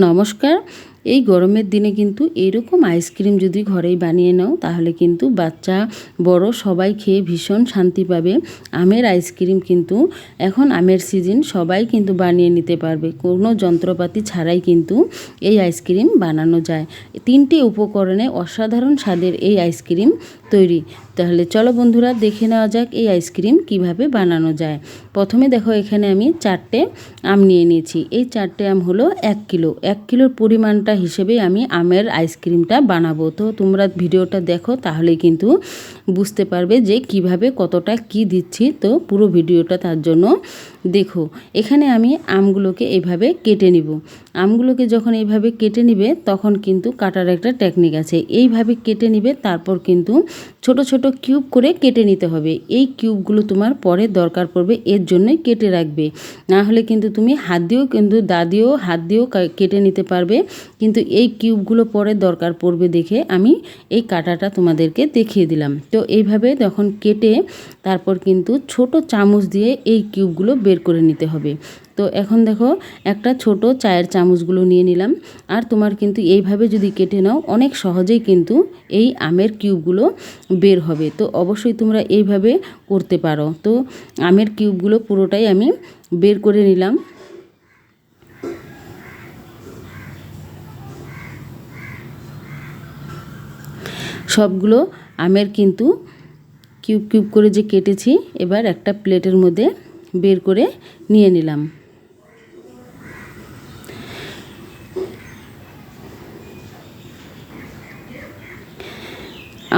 নমস্কার। এই গরমের দিনে কিন্তু এরকম আইসক্রিম যদি ঘরেই বানিয়ে নাও, তাহলে কিন্তু বাচ্চা বড় সবাই খেয়ে ভীষণ শান্তি পাবে। আমের আইসক্রিম কিন্তু এখন আমের সিজন সবাই কিন্তু বানিয়ে নিতে পারবে। কোনো যন্ত্রপাতি ছাড়াই কিন্তু এই আইসক্রিম বানানো যায়। তিনটি উপকরণে অসাধারণ স্বাদের এই আইসক্রিম তৈরি। তাহলে চলো বন্ধুরা, দেখে নেওয়া যাক এই আইসক্রিম কীভাবে বানানো যায়। প্রথমে দেখো, এখানে আমি চারটে আম নিয়ে নিয়েছি। এই চারটে আম হলো এক কিলো। এক কিলোর পরিমাণটা হিসেবে আমি আমের আইসক্রিমটা বানাবো। তো তোমরা ভিডিওটা দেখো, তাহলে কিন্তু বুঝতে পারবে যে কীভাবে কতটা কি দিচ্ছি। তো পুরো ভিডিওটা তার জন্য দেখো। এখানে আমি আমগুলোকে এভাবে কেটে নিব। আমগুলোকে যখন এইভাবে কেটে নিবে, তখন কিন্তু কাটার একটা টেকনিক আছে। এইভাবে কেটে নিবে, তারপর কিন্তু ছোট ছোট কিউব করে কেটে নিতে হবে। এই কিউবগুলো তোমার পরে দরকার পড়বে, এর জন্যই কেটে রাখবে। না হলে কিন্তু তুমি হাত দিয়েও কিন্তু দা দিয়েও হাত দিয়েও কেটে নিতে পারবে। কিন্তু এই কিউবগুলো পরে দরকার পড়বে দেখে আমি এই কাটাটা তোমাদেরকে দেখিয়ে দিলাম। তো এইভাবে যখন কেটে তারপর কিন্তু ছোট চামচ দিয়ে এই কিউবগুলো বের করে নিতে হবে। তো এখন দেখো একটা ছোট চায়ের চামচগুলো নিয়ে নিলাম। আর তোমার কিন্তু এইভাবে যদি কেটে নাও, অনেক সহজেই কিন্তু এই আমের কিউবগুলো বের হবে। তো অবশ্যই তোমরা এইভাবে করতে পারো। তো আমের কিউবগুলো পুরোটাই আমি বের করে নিলাম। সবগুলো আমের কিন্তু কিউব কিউব করে যে কেটেছি, এবার একটা প্লেটের মধ্যে বের করে নিয়ে নিলাম।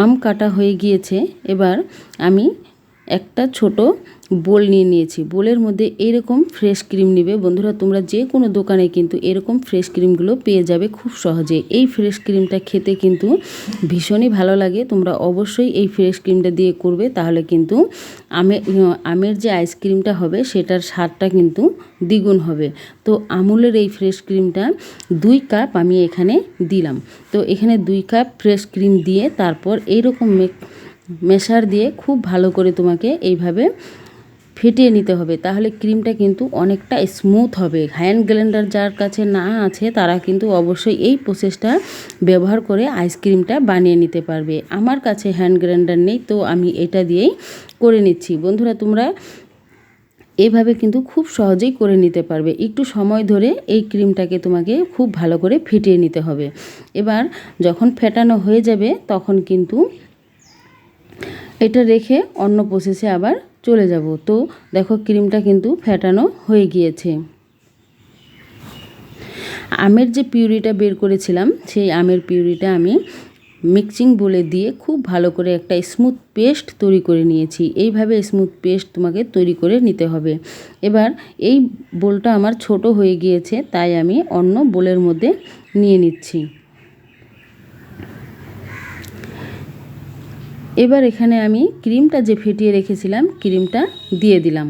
আম কাটা হয়ে গিয়েছে। এবার আমি একটা ছোট বোল নিয়ে নিয়েছি। বোলের মধ্যে এরকম ফ্রেশ ক্রিম নেবে। বন্ধুরা, তোমরা যে কোনো দোকানে কিন্তু এরকম ফ্রেশ ক্রিমগুলো পেয়ে যাবে খুব সহজে। এই ফ্রেশ ক্রিমটা খেতে কিন্তু ভীষণই ভালো লাগে। তোমরা অবশ্যই এই ফ্রেশ ক্রিমটা দিয়ে করবে, তাহলে কিন্তু আমের আমের যে আইসক্রিমটা হবে, সেটার স্বাদটা কিন্তু দ্বিগুণ হবে। তো আমুলের এই ফ্রেশ ক্রিমটা দুই কাপ আমি এখানে দিলাম। তো এখানে দুই কাপ ফ্রেশ ক্রিম দিয়ে তারপর এইরকম মেশার দিয়ে খুব ভালো করে তোমাকে এইভাবে ফেটিয়ে নিতে হবে, তাহলে ক্রিমটা কিন্তু অনেকটা স্মুথ হবে। হ্যান্ড গ্রাইন্ডার যার কাছে না আছে, তারা কিন্তু অবশ্যই এই প্রসেসটা ব্যবহার করে আইসক্রিমটা বানিয়ে নিতে পারবে। আমার কাছে হ্যান্ড গ্রাইন্ডার নেই, তো আমি এটা দিয়েই করে নিচ্ছি। বন্ধুরা, তোমরা এভাবে কিন্তু খুব সহজেই করে নিতে পারবে। একটু সময় ধরে এই ক্রিমটাকে তোমাকে খুব ভালো করে ফেটিয়ে নিতে হবে। এবার যখন ফেটানো হয়ে যাবে, তখন কিন্তু এটা রেখে অন্য প্রসেসে আবার চলে যাব। তো দেখো ক্রিমটা কিন্তু ফেটানো হয়ে গিয়েছে। আমের যে পিউরিটা বের করেছিলাম, সেই আমের পিউরিটা আমি মিক্সিং বলে দিয়ে খুব ভালো করে একটা স্মুথ পেস্ট তৈরি করে নিয়েছি। এইভাবে স্মুথ পেস্ট তোমাকে তৈরি করে নিতে হবে। এবার এই বোলটা আমার ছোট হয়ে গিয়েছে, তাই আমি অন্য বোলের মধ্যে নিয়ে নিচ্ছি। এবার এখানে আমি ক্রিমটা যে ফেটিয়ে রেখেছিলাম, ক্রিমটা দিয়ে দিলাম।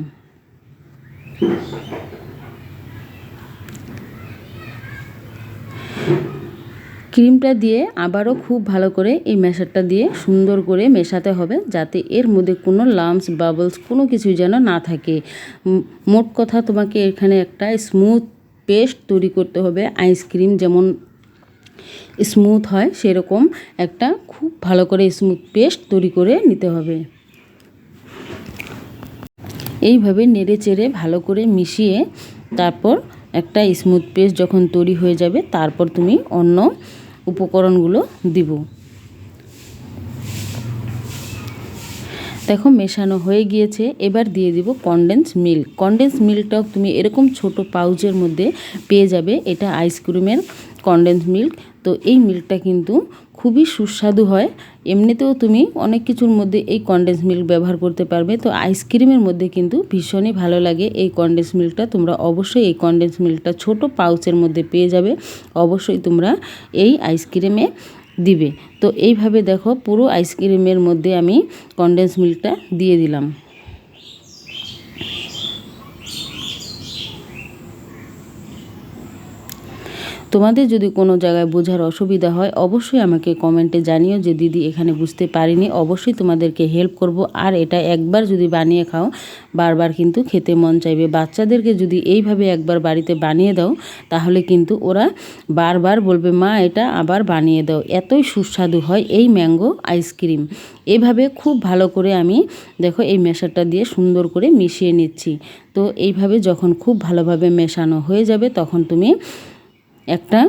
ক্রিমটা দিয়ে আবারও খুব ভালো করে এই মেশারটা দিয়ে সুন্দর করে মেশাতে হবে, যাতে এর মধ্যে কোনো লামস বাবলস, কোনো কিছুই যেন না থাকে। মোট কথা তোমাকে এখানে একটা স্মুথ পেস্ট তৈরি করতে হবে, আইসক্রিম যেমন স্মুথ হয়, সেরকম একটা খুব ভালো করে স্মুথ পেস্ট তৈরি করে নিতে হবে। এইভাবে নেড়ে চেড়ে ভালো করে মিশিয়ে তারপর একটা স্মুথ পেস্ট যখন তৈরি হয়ে যাবে, তারপর তুমি অন্য উপকরণগুলো দিব। দেখো মেশানো হয়ে গিয়েছে, এবার দিয়ে দিব কনডেন্স মিল্ক কনডেন্স মিল্কটাও তুমি এরকম ছোট পাউচের মধ্যে পেয়ে যাবে, এটা আইসক্রিমের কনডেন্স মিল্ক তো এই মিল্কটা কিন্তু খুবই সুস্বাদু হয়। এমনিতেও তুমি অনেক কিছুর মধ্যে এই কনডেন্স মিল্ক ব্যবহার করতে পারবে। তো আইসক্রিমের মধ্যে কিন্তু ভীষণই ভালো লাগে এই কনডেন্স মিল্কটা তোমরা অবশ্যই এই কনডেন্স মিল্কটা ছোট পাউচের মধ্যে পেয়ে যাবে। অবশ্যই তোমরা এই আইসক্রিমে দিবে। তো এইভাবে দেখো পুরো আইসক্রিমের মধ্যে আমি কনডেন্স মিল্কটা দিয়ে দিলাম। তোমাদের যদি কোনো জায়গায় বোঝার অসুবিধা হয়, অবশ্যই আমাকে কমেন্টে জানিও যে দিদি এখানে বুঝতে পারিনি। অবশ্যই তোমাদেরকে হেল্প করব। আর এটা একবার যদি বানিয়ে খাও, বারবার কিন্তু খেতে মন চাইবে। বাচ্চাদেরকে যদি এইভাবে একবার বাড়িতে বানিয়ে দাও, তাহলে কিন্তু ওরা বারবার বলবে, মা, এটা আবার বানিয়ে দাও। এতই সুস্বাদু হয় এই ম্যাঙ্গো আইসক্রিম এভাবে খুব ভালো করে আমি দেখো এই মেশাটা দিয়ে সুন্দর করে মিশিয়ে নিচ্ছি। তো এইভাবে যখন খুব ভালোভাবে মেশানো হয়ে যাবে, তখন তুমি একটা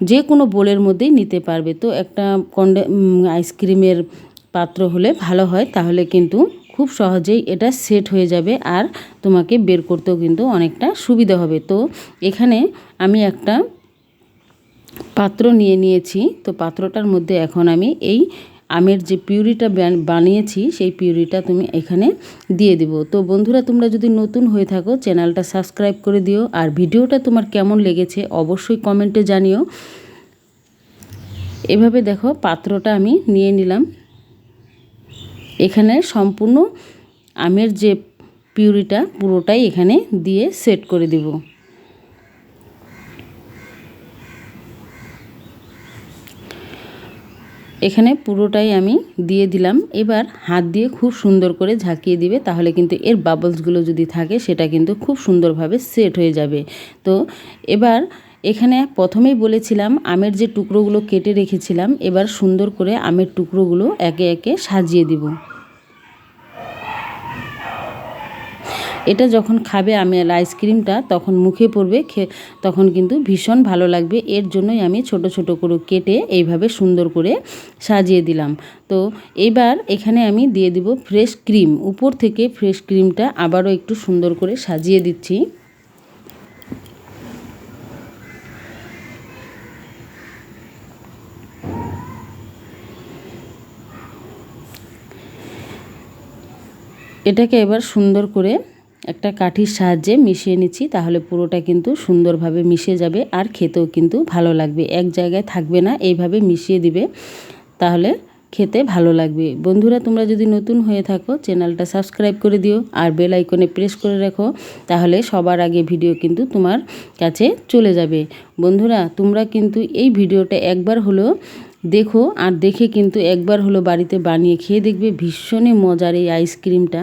যে কোনো বোলের মধ্যেই নিতে পারবে। তো একটা কন্ডে আইসক্রিমের পাত্র হলে ভালো হয়, তাহলে কিন্তু খুব সহজেই এটা সেট হয়ে যাবে আর তোমাকে বের করতেও কিন্তু অনেকটা সুবিধা হবে। তো এখানে আমি একটা পাত্র নিয়ে নিয়েছি। তো পাত্রটার মধ্যে এখন আমি এই আমের যে পিউরিটা বানিয়েছি, সেই পিউরিটা তুমি এখানে দিয়ে দিব। তো বন্ধুরা, তোমরা যদি নতুন হয়ে থাকো, চ্যানেলটা সাবস্ক্রাইব করে দিও। আর ভিডিওটা তোমার কেমন লেগেছে, অবশ্যই কমেন্টে জানিও। এভাবে দেখো, পাত্রটা আমি নিয়ে নিলাম। এখানে সম্পূর্ণ আমের যে পিউরিটা, পুরোটাই এখানে দিয়ে সেট করে দেবো। এখানে পুরোটাই আমি দিয়ে দিলাম। এবার হাত দিয়ে খুব সুন্দর করে ঝাঁকিয়ে দিবে, তাহলে কিন্তু এর বাবলসগুলো যদি থাকে, সেটা কিন্তু খুব সুন্দরভাবে সেট হয়ে যাবে। তো এবার এখানে প্রথমেই বলেছিলাম, আমের যে টুকরোগুলো কেটে রেখেছিলাম, এবার সুন্দর করে আমের টুকরোগুলো একে একে সাজিয়ে দিব। এটা যখন খাবে আমি আইসক্রিমটা তখন মুখে পড়বে তখন কিন্তু ভীষণ ভালো লাগবে। এর জন্যই আমি ছোট ছোট করে কেটে এইভাবে সুন্দর করে সাজিয়ে দিলাম। তো এবার এখানে আমি দিয়ে দিব ফ্রেশ ক্রিম। উপর থেকে ফ্রেশ ক্রিমটা আবারও একটু সুন্দর করে সাজিয়ে দিচ্ছি। এটাকে এবার সুন্দর করে একটা কাঠির সাহায্যে মিশিয়ে নিচ্ছি, তাহলে পুরোটা কিন্তু সুন্দরভাবে মিশে যাবে আর খেতেও কিন্তু ভালো লাগবে। এক জায়গায় থাকবে না, এইভাবে মিশিয়ে দিবে, তাহলে খেতে ভালো লাগবে। বন্ধুরা, তোমরা যদি নতুন হয়ে থাকো, চ্যানেলটা সাবস্ক্রাইব করে দিও আর বেল আইকনে প্রেস করে রাখো, তাহলে সবার আগে ভিডিও কিন্তু তোমার কাছে চলে যাবে। বন্ধুরা, তোমরা কিন্তু এই ভিডিওটা একবার হলেও দেখো, আর দেখে কিন্তু একবার হলো বাড়িতে বানিয়ে খেয়ে দেখবে ভীষণই মজার এই আইসক্রিমটা।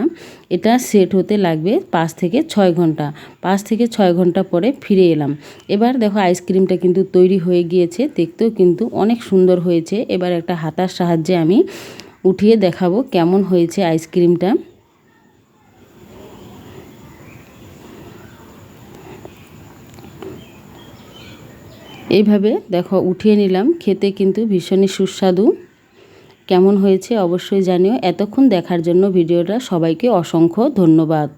এটা সেট হতে লাগবে পাঁচ থেকে ছয় ঘণ্টা। পাঁচ থেকে ছয় ঘণ্টা পরে ফিরে এলাম। এবার দেখো আইসক্রিমটা কিন্তু তৈরি হয়ে গিয়েছে, দেখতেও কিন্তু অনেক সুন্দর হয়েছে। এবার একটা হাতার সাহায্যে আমি উঠিয়ে দেখাবো কেমন হয়েছে আইসক্রিমটা। এইভাবে দেখো উঠিয়ে নিলাম। খেতে কিন্তু ভীষণই সুস্বাদু। কেমন হয়েছে অবশ্যই জানিও। এতক্ষণ দেখার জন্য ভিডিওটা সবাইকে অসংখ্য ধন্যবাদ।